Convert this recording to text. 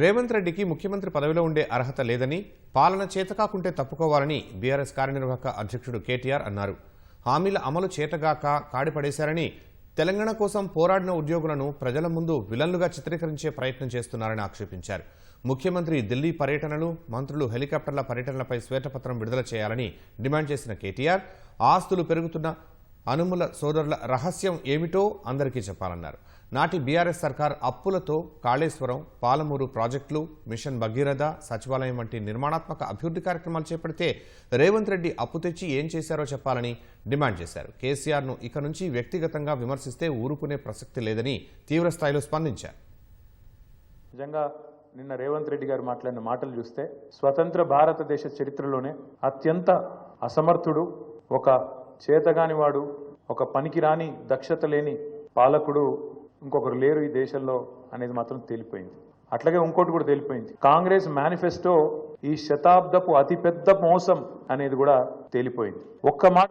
రేవంత్ రెడ్డికి ముఖ్యమంత్రి పదవిలో ఉండే అర్హత లేదని పాలన చేతకాకుంటే తప్పుకోవాలని బీఆర్ఎస్ కార్యనిర్వాహక అధ్యక్షుడు కేటీఆర్ అన్నారు. హామీల అమలు చేతగాక కాడిపడేశారని తెలంగాణ కోసం పోరాడిన ఉద్యోగులను ప్రజల ముందు విలన్లుగా చిత్రీకరించే ప్రయత్నం చేస్తున్నారని ఆక్షేపించారు. ముఖ్యమంత్రి ఢిల్లీ పర్యటనలు మంత్రులు హెలికాప్టర్ల పర్యటనలపై శ్వేతపత్రం విడుదల చేయాలని డిమాండ్ చేసిన కేటీఆర్ ఆస్తులు పెరుగుతున్న అనుముల సోదరుల రహస్యం ఏమిటో అందరికీ చెప్పాలన్నారు. నాటి బీఆర్ఎస్ సర్కార్ అప్పులతో కాళేశ్వరం పాలమూరు ప్రాజెక్టులు మిషన్ భగీరథ సచివాలయం వంటి నిర్మాణాత్మక అభివృద్ధి కార్యక్రమాలు చేపడితే రేవంత్ రెడ్డి అప్పు తెచ్చి ఏం చేశారో చెప్పాలని డిమాండ్ చేశారు. కేసీఆర్ను ఇక నుంచి వ్యక్తిగతంగా విమర్శిస్తే ఊరుకునే ప్రసక్తి లేదని తీవ్రస్థాయిలో స్పందించారు. నిజంగా నిన్న రేవంత్ రెడ్డి గారు మాట్లాడిన మాటలు చూస్తే స్వతంత్ర భారతదేశ చరిత్రలోనే అత్యంత అసమర్థుడు ఒక చేతగానివాడు ఒక పనికిరాని దక్షత లేని పాలకుడు ఇంకొకరు లేరు ఈ దేశంలో అనేది మాత్రం తేలిపోయింది. అట్లాగే ఇంకోటి కూడా తేలిపోయింది. కాంగ్రెస్ మేనిఫెస్టో ఈ శతాబ్దపు అతిపెద్ద మోసం అనేది కూడా తేలిపోయింది. ఒక్క మాట